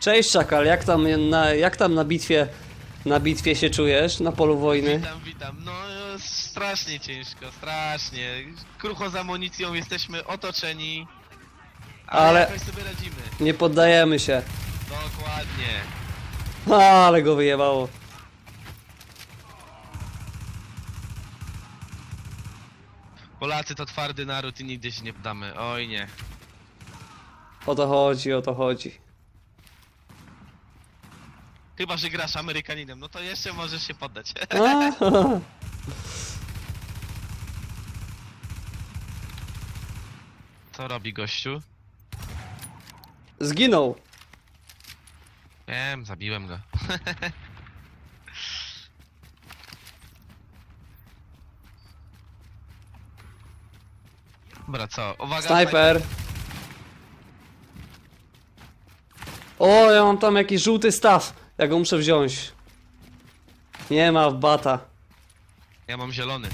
Cześć Szakal, jak tam na, jak tam na bitwie na bitwie się czujesz, na polu wojny? Witam, witam. No strasznie ciężko, strasznie. Krucho z amunicją jesteśmy otoczeni. Ale, Ale- jakoś sobie radzimy. Nie poddajemy się. Dokładnie. A, ale go wyjebało. Polacy to twardy naród i nigdy się nie poddamy. Oj nie. O to chodzi, o to chodzi. Chyba, że grasz Amerykaninem, no to jeszcze możesz się poddać. A, Co robi gościu? Zginął. Wiem, zabiłem go. Dobra, co? Uwaga, Snajper. O, ja mam tam jakiś żółty staw. Ja go muszę wziąć. Nie ma w bata. Ja mam zielony.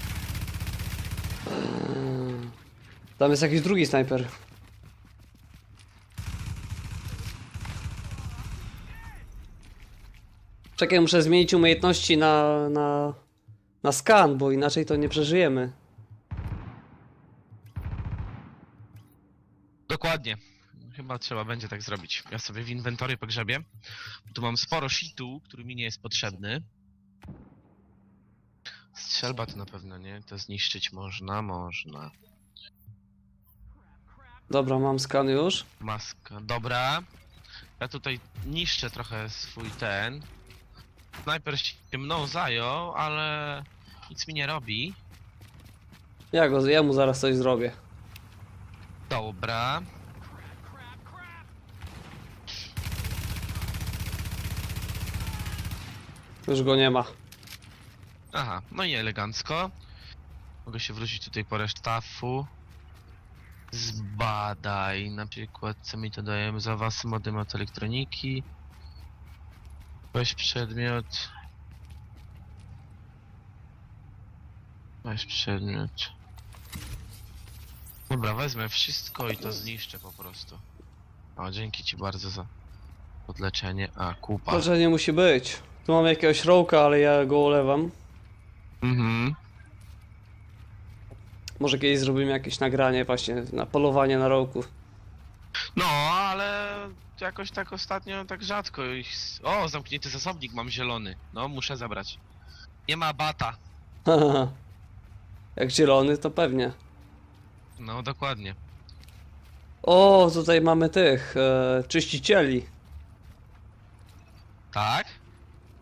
Tam jest jakiś drugi snajper. Czekaj, muszę zmienić umiejętności na, na, na skan, bo inaczej to nie przeżyjemy. Dokładnie. Chyba trzeba będzie tak zrobić. Ja sobie w inwentory pogrzebię. Tu mam sporo shitu, który mi nie jest potrzebny. Strzelba to na pewno nie. To zniszczyć można, można. Dobra, mam skan już. Maska. Dobra. Ja tutaj niszczę trochę swój ten. Snajper się mną zajął, ale nic mi nie robi. Ja, go, ja mu zaraz coś zrobię. Dobra. Już go nie ma. Aha, no i elegancko. Mogę się wrócić tutaj po resztafu. Zbadaj, na przykład co mi to dajemy za was modem od elektroniki. Weź przedmiot. Weź przedmiot. Dobra, wezmę wszystko i to zniszczę po prostu. O, dzięki ci bardzo za podleczenie. A, kupa. To, że nie musi być. Tu mam jakiegoś rołka, ale ja go ulewam. Mhm. Może kiedyś zrobimy jakieś nagranie właśnie na polowanie na rołku. No, ale jakoś tak ostatnio tak rzadko ich... O, zamknięty zasobnik mam zielony. No, muszę zabrać. Nie ma bata. Jak zielony, to pewnie. No, dokładnie. O, tutaj mamy tych e, czyścicieli. Tak?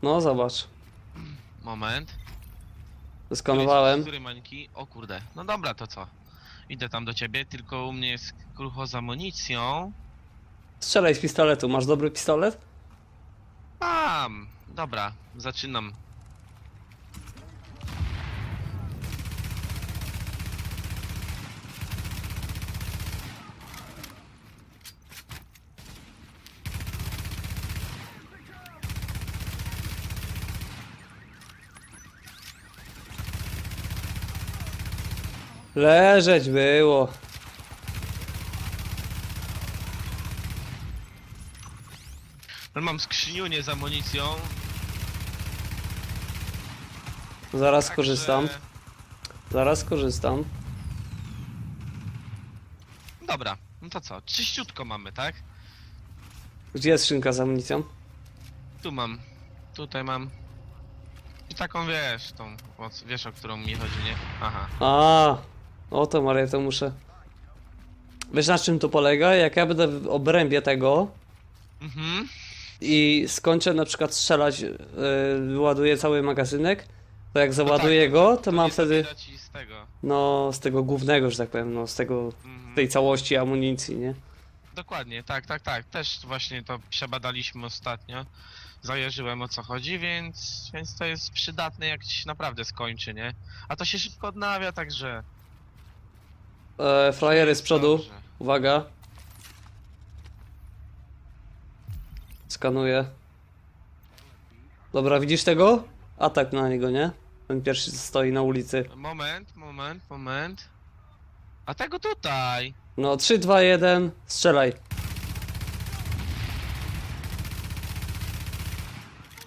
No, zobacz. Moment. Skanowałem. Który mańki? O kurde. No dobra, to co? Idę tam do ciebie, tylko u mnie jest krucho z amunicją. Strzelaj z pistoletu. Masz dobry pistolet? Mam. Dobra, zaczynam. Leżeć było. No, mam skrzyniunię z amunicją. Zaraz także- skorzystam. Zaraz skorzystam. Dobra, no to co? Czyściutko mamy, tak? Gdzie jest skrzynka z amunicją? Tu mam. Tutaj mam. I taką wiesz, tą. o- Wiesz o którą mi chodzi, nie? Aha. A, o to Maria, to muszę. Wiesz na czym to polega? Jak ja będę w obrębie tego Mhm. i skończę na przykład strzelać, yy, wyładuję cały magazynek, to jak No załaduję tak, go, to mam nie wtedy, z tego. no z tego głównego, że tak powiem, no z tego, Mhm. tej całości amunicji, nie? Dokładnie, tak, tak, tak. Też właśnie to przebadaliśmy ostatnio. Zajarzyłem o co chodzi, więc, więc to jest przydatne jak ci się naprawdę skończy, nie? A to się szybko odnawia, także. E, frajery z przodu, Dobrze. uwaga. Skanuję. Dobra, widzisz tego? Atak na niego, nie? Ten pierwszy stoi na ulicy. Moment, moment, moment. A tego tutaj! No, 3, 2, 1, strzelaj.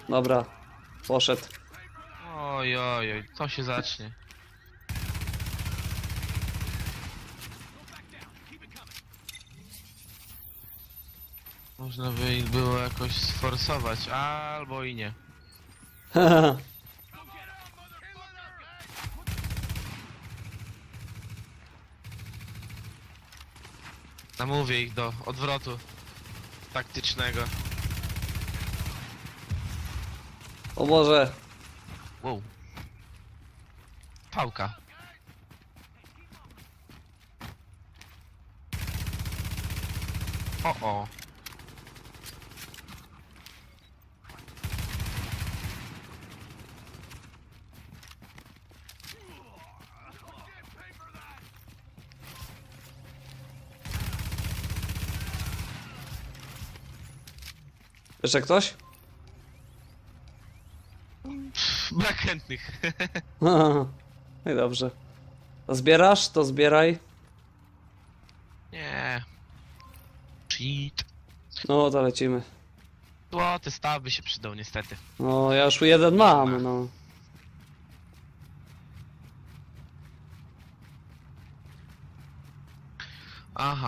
Dobra. Poszedł. Oj, oj, oj, to się zacznie. Można by ich było jakoś sforsować, albo i nie. Namówię ich do odwrotu taktycznego. o Boże. Wow. Pałka. O o. Jeszcze ktoś? Brak chętnych. No i dobrze. To zbierasz? To zbieraj. Nie. Cheat. No to lecimy. Złoty staw by się przydał niestety. No ja już jeden mam, no.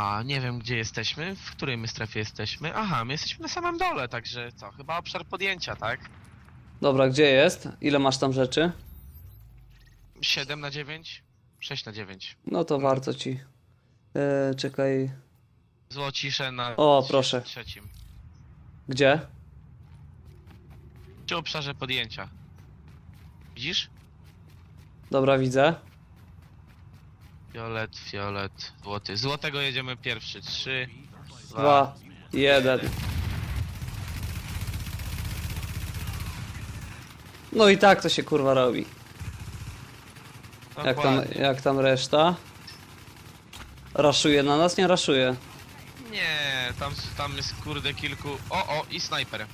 Aha, nie wiem gdzie jesteśmy, w której my strefie jesteśmy. Aha, my jesteśmy na samym dole, także co, chyba obszar podjęcia, tak? Dobra, gdzie jest? Ile masz tam rzeczy? 7 na 9? 6 na 9. No to warto ci. E, czekaj. Złocisze na O, proszę. trzecim. Gdzie? Przy obszarze podjęcia. Widzisz? Dobra, widzę. Fiolet, fiolet, złoty. Złotego jedziemy pierwszy. 3, 2, Dwa, jeden. No i tak to się kurwa robi. Jak tam, jak tam reszta? Raszuje na nas? Nie raszuje. Nie, tam, tam jest kurde kilku... O, o, i snajper.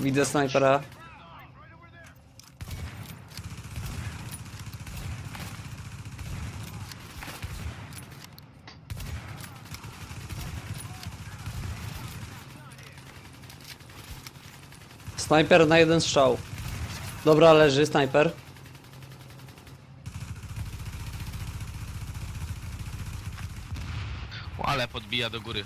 Widzę snajpera. Snajper na jeden strzał. Dobra, leży snajper. Ale podbija do góry.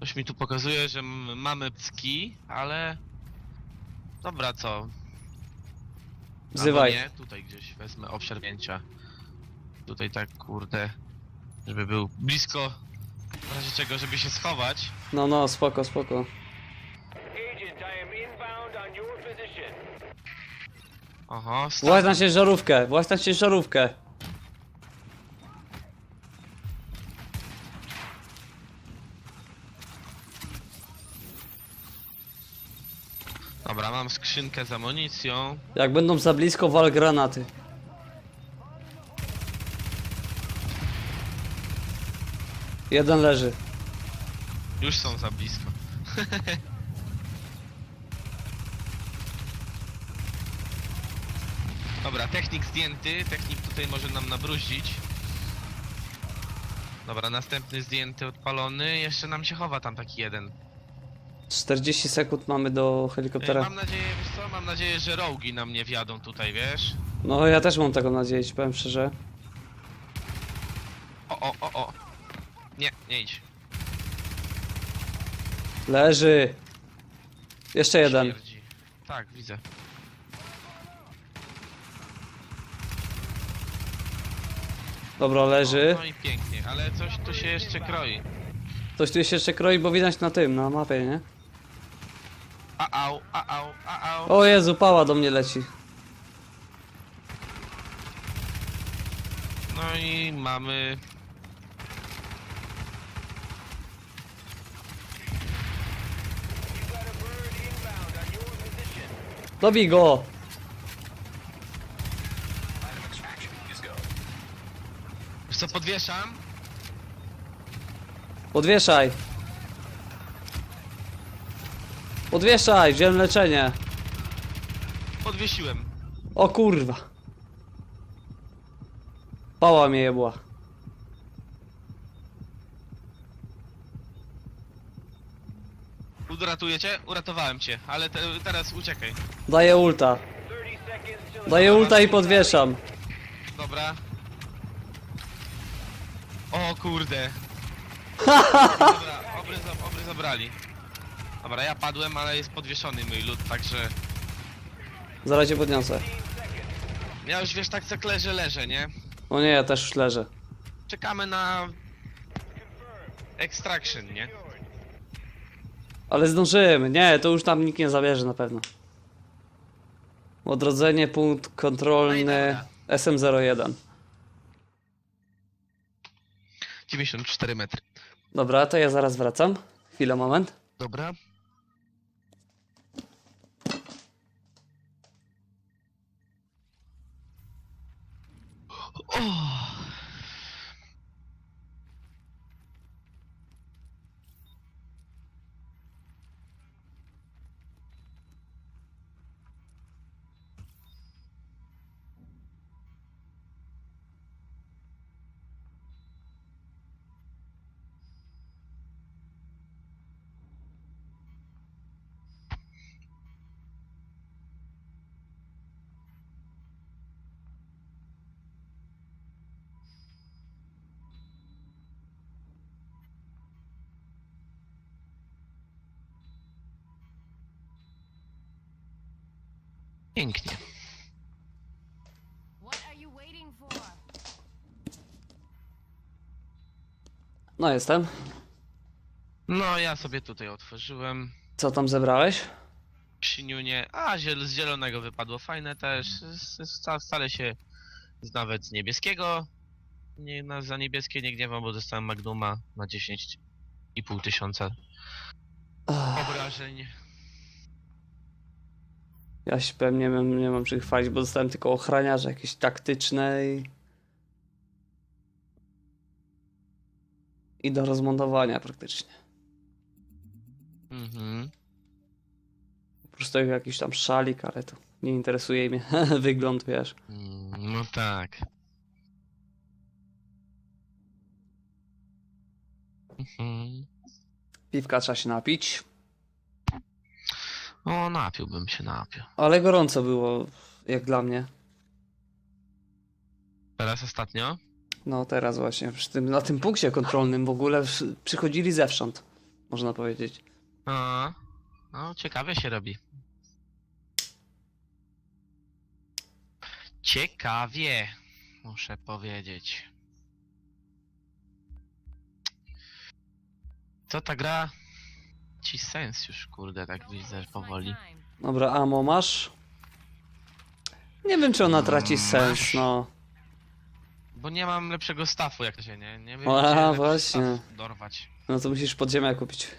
Coś mi tu pokazuje, że mamy pski, ale... Dobra, co? Wzywaj. Albo nie, tutaj gdzieś wezmę obszar wzięcia. Tutaj tak, kurde, żeby był blisko, w razie czego, żeby się schować. No, no, spoko, spoko. Agent, I am inbound on your position. Oho, Właź na ciężarówkę, właź na ciężarówkę. Dobra, mam skrzynkę z amunicją. Jak będą za blisko, wal granaty. Jeden leży. Już są za blisko. Dobra, technik zdjęty. Technik tutaj może nam nabruździć. Dobra, następny zdjęty, odpalony. Jeszcze nam się chowa tam taki jeden. 40 sekund mamy do helikoptera. Mam nadzieję, wiesz co? Mam nadzieję, że rogi nam nie wjadą tutaj, wiesz? No ja też mam taką nadzieję, ci powiem szczerze. O, o, o, o. Nie, nie idź. Leży. Jeszcze jeden. Śmierdzi. Tak, widzę. Dobra, leży. No i pięknie, ale coś tu się jeszcze kroi. Coś tu się jeszcze kroi, bo widać na tym, na mapie, nie? A au, a au, a au. O Jezu, pała do mnie leci. No i mamy... Dobij go! Wiesz co, podwieszam? Podwieszaj! Podwieszaj, wziąłem leczenie. Podwiesiłem. O kurwa. Pała mnie jebła. Uratuję cię? Uratowałem cię, ale te, teraz uciekaj. Daję ulta. 30 seconds till Daję ulta i podwieszam. Dobra. O kurde. Dobra, obry, za- obry zabrali. Dobra, ja padłem, ale jest podwieszony mój lud, także... Zaraz cię podniosę. Ja już wiesz, tak jak leżę, leżę, nie? O nie, ja też już leżę. Czekamy na... Extraction, nie? Ale zdążymy. Nie, to już tam nikt nie zabierze na pewno. Odrodzenie, punkt kontrolny SM01. 94 metry. Dobra, to ja zaraz wracam. Chwilę, moment. Dobra. O! Pięknie. No jestem. No, ja sobie tutaj otworzyłem. Co tam zebrałeś? Siniunie. A, ziel z zielonego wypadło fajne też. Wcale się z nawet z niebieskiego. Nie, na, za niebieskie nie gniewam, bo dostałem Magnuma na 10,5 tysiąca Ach, obrażeń. Ja się pewnie nie mam, nie mam czym chwalić, bo dostałem tylko ochraniarze jakieś taktyczne i... I do rozmontowania praktycznie. Mhm. Po prostu jak jakiś tam szalik, ale to nie interesuje mnie wygląd, wiesz. No tak. Mhm. Piwka trzeba się napić. O, napiłbym się, napił. Ale gorąco było, jak dla mnie. Teraz ostatnio? No teraz właśnie, tym, na tym punkcie kontrolnym w ogóle przychodzili zewsząd, można powiedzieć. A, no, ciekawie się robi. Ciekawie, muszę powiedzieć. Co ta gra? Ci sens już, kurde, tak widzę powoli. Dobra, amo masz? Nie wiem, czy ona traci Mm, sens, no. Bo nie mam lepszego stafu, jak to się nie. Nie wiem, A, gdzie lepszy właśnie. staw dorwać. No to musisz podziemia kupić.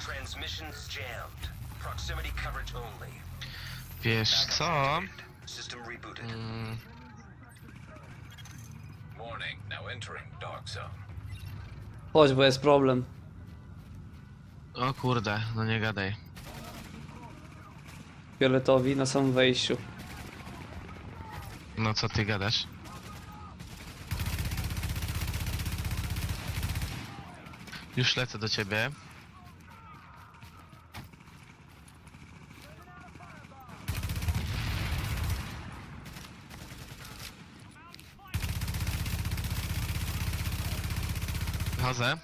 Transmissions jammed. Proximity coverage only. Wiesz co? System rebooted. Mm, Chodź, bo jest problem. o kurde, no nie gadaj. Fioletowi na samym wejściu. No co ty gadasz? Już lecę do ciebie. Chodzę.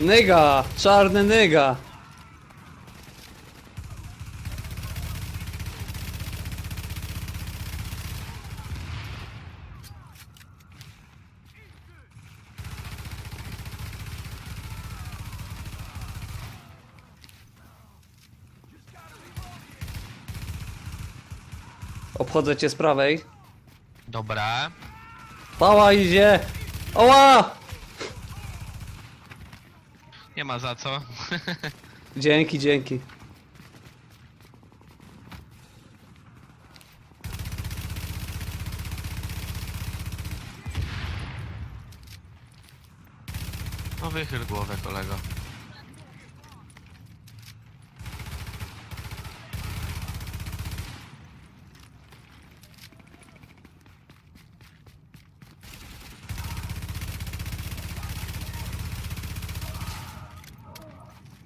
Nyga! Czarny nyga! Obchodzę cię z prawej. Dobra. Pała idzie! Oła! Nie ma za co. Dzięki, dzięki. No wychyl głowę, kolego.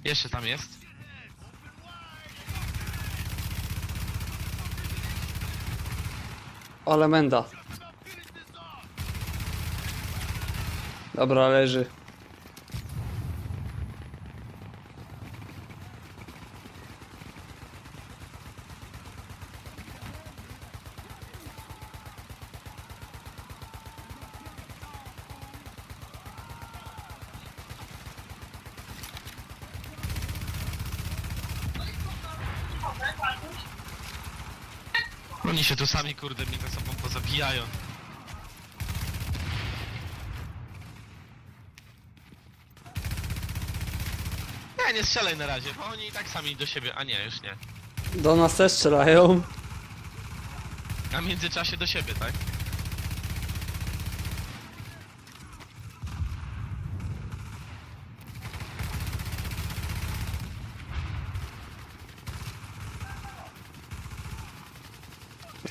Jeszcze tam jest. Ale menda. Dobra, leży. Oni się tu sami, kurde, mi ze sobą pozabijają. Nie, nie strzelaj na razie, bo oni i tak sami do siebie, a nie, już nie. Do nas też strzelają. A w międzyczasie do siebie, tak?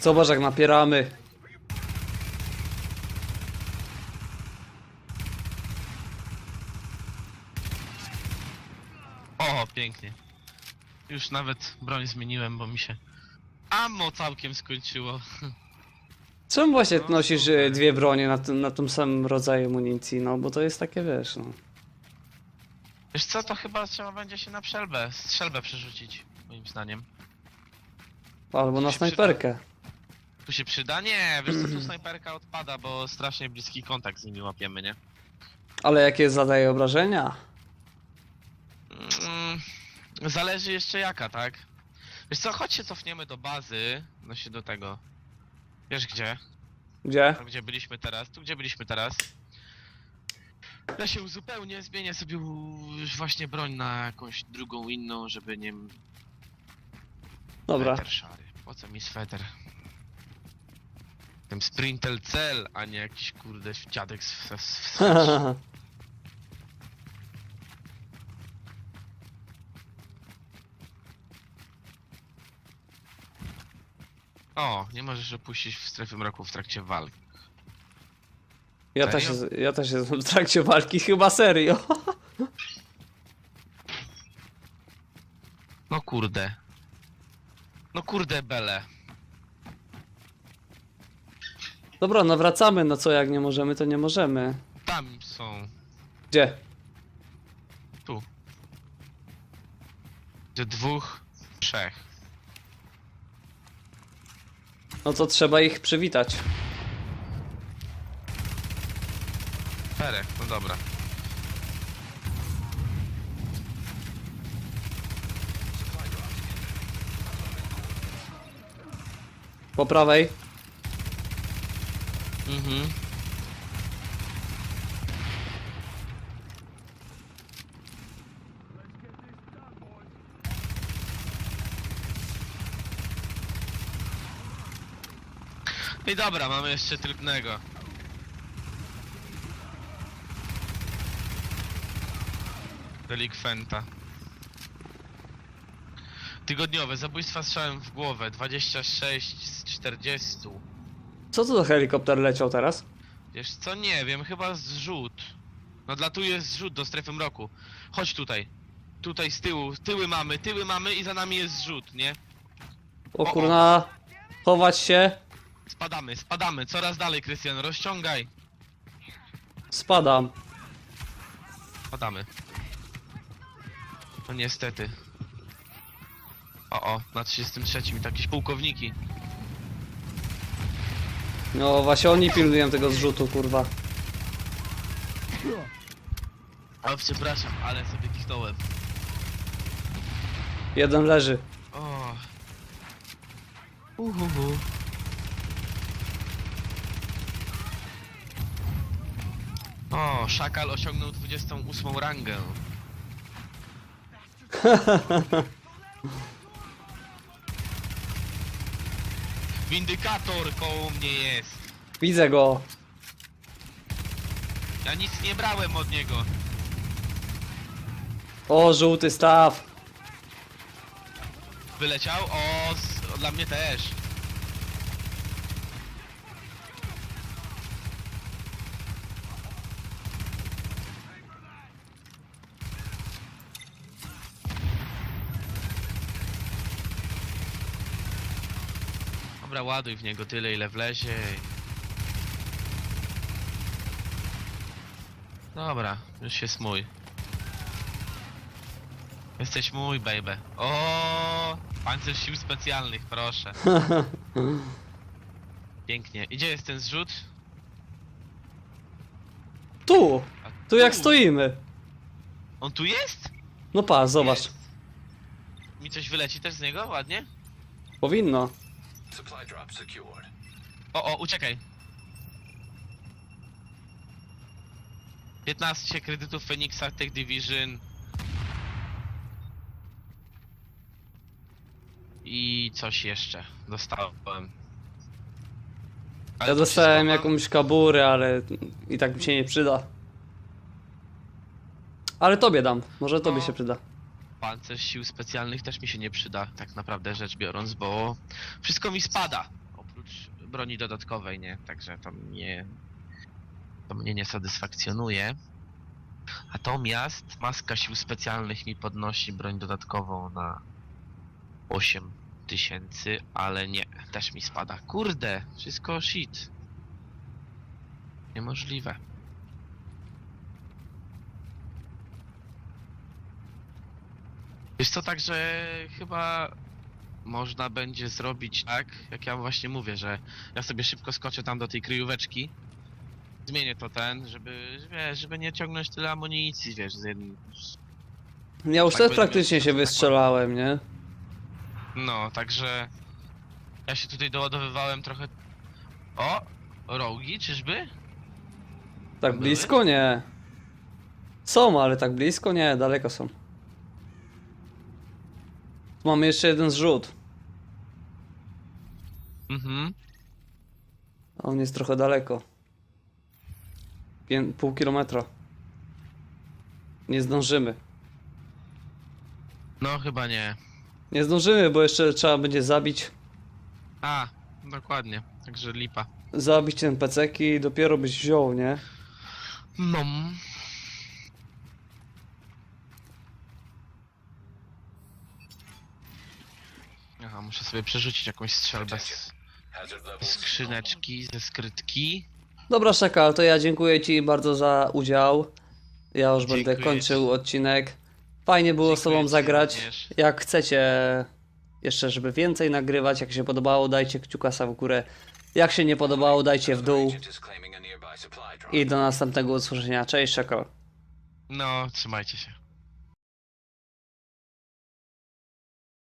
Zobacz jak napieramy. O, pięknie. Już nawet broń zmieniłem, bo mi się ammo całkiem skończyło. Czemu właśnie No, nosisz super. e, dwie bronie na, tym- na tym samym rodzaju amunicji? No bo to jest takie, wiesz, no. Wiesz co, to chyba trzeba będzie się na strzelbę, strzelbę przerzucić, moim zdaniem. Albo na się snajperkę. Tu się przyda? Nie, wiesz co, tu snajperka odpada, bo strasznie bliski kontakt z nimi łapiemy, nie? Ale jakie zadaje obrażenia? Mm, zależy jeszcze jaka, tak? Wiesz co, chodź się cofniemy do bazy, no się do tego. Wiesz gdzie? Gdzie? Tam gdzie byliśmy teraz, tu gdzie byliśmy teraz. Ja się uzupełnię, zmienię sobie u- już właśnie broń na jakąś drugą, inną, żeby nie... Dobra. Sweter szary. Po co mi sweter? Jestem Sprintel Cell, a nie jakiś kurde dziadek z, z, z, z O, nie możesz opuścić w strefy mroku w trakcie walk. Ja też, Serio? jest, ja też jestem w trakcie walki, chyba serio. No kurde. No kurde bele. Dobra, no wracamy, no co jak nie możemy, to nie możemy. Tam są. Gdzie? Tu. Gdzie dwóch, trzech. No to trzeba ich przywitać. Czterech, no dobra. Po prawej. Mhm. I dobra, mamy jeszcze trudnego. Delikwenta. Tygodniowe zabójstwa strzałem w głowę 26 z 40. Co to za helikopter leciał teraz? Wiesz co, nie wiem, chyba zrzut. No dla tu jest zrzut do strefy mroku. Chodź tutaj. Tutaj z tyłu, tyły mamy, tyły mamy i za nami jest zrzut, nie? O O, o. kurna. Chować się. Spadamy, spadamy, coraz dalej, Krystian, rozciągaj. Spadam. Spadamy. No niestety. O, o, na 33 to jakieś pułkowniki. No właśnie oni pilnują tego zrzutu, kurwa. O, przepraszam, ale sobie kichnąłem. Jeden leży. O. Uhuhu. O, Szakal osiągnął 28 rangę. Windykator koło mnie jest. Widzę go. Ja nic nie brałem od niego. O, żółty staw. Wyleciał? O, dla mnie też. Dobra, ładuj w niego tyle, ile wlezie. Dobra, już jest mój. Jesteś mój, baby. O, pancerz sił specjalnych, proszę. Pięknie. I gdzie jest ten zrzut? Tu! A Tu jak stoimy. On tu jest? No pa, zobacz. Jest. Mi coś wyleci też z niego, ładnie? Powinno. Supply drop secured. O, o, uciekaj. 15 kredytów Phoenixa Tech Division. I coś jeszcze dostałem. Ale Ja dostałem jakąś kaburę, ale i tak mi się nie przyda. Ale tobie dam, może tobie No. się przyda. Pancerz sił specjalnych też mi się nie przyda, tak naprawdę rzecz biorąc, bo wszystko mi spada. Oprócz broni dodatkowej, nie? Także to mnie. To mnie nie satysfakcjonuje. Natomiast maska sił specjalnych mi podnosi broń dodatkową na 8000, ale nie, też mi spada. Kurde, wszystko shit. Niemożliwe. Wiesz co, także chyba można będzie zrobić tak, jak ja właśnie mówię, że ja sobie szybko skoczę tam do tej kryjóweczki, zmienię to ten, żeby, wiesz, żeby nie ciągnąć tyle amunicji, wiesz, z jednym... Ja już Tak też praktycznie się wystrzelałem, nie? No, także ja się tutaj doładowywałem trochę... O! Rogi, czyżby? Tak blisko nie. Są, ale tak blisko nie, daleko są. Mamy jeszcze jeden zrzut. Mhm. A on jest trochę daleko. Pię pół kilometra. Nie zdążymy. No, chyba nie. Nie zdążymy, bo jeszcze trzeba będzie zabić. A, dokładnie, także lipa. Zabić ten pecek i dopiero byś wziął, nie? No. Muszę sobie przerzucić jakąś strzelbę z skrzyneczki, ze skrytki. Dobra, Szakal, to ja dziękuję Ci bardzo za udział. Ja już będę Dziękuję kończył ci. odcinek. Fajnie było z Dziękuję Tobą ci zagrać. również. Jak chcecie jeszcze, żeby więcej nagrywać, jak się podobało, dajcie kciuka w górę. Jak się nie podobało, dajcie w dół. I do następnego usłyszenia. Cześć, Szakal. No, trzymajcie się.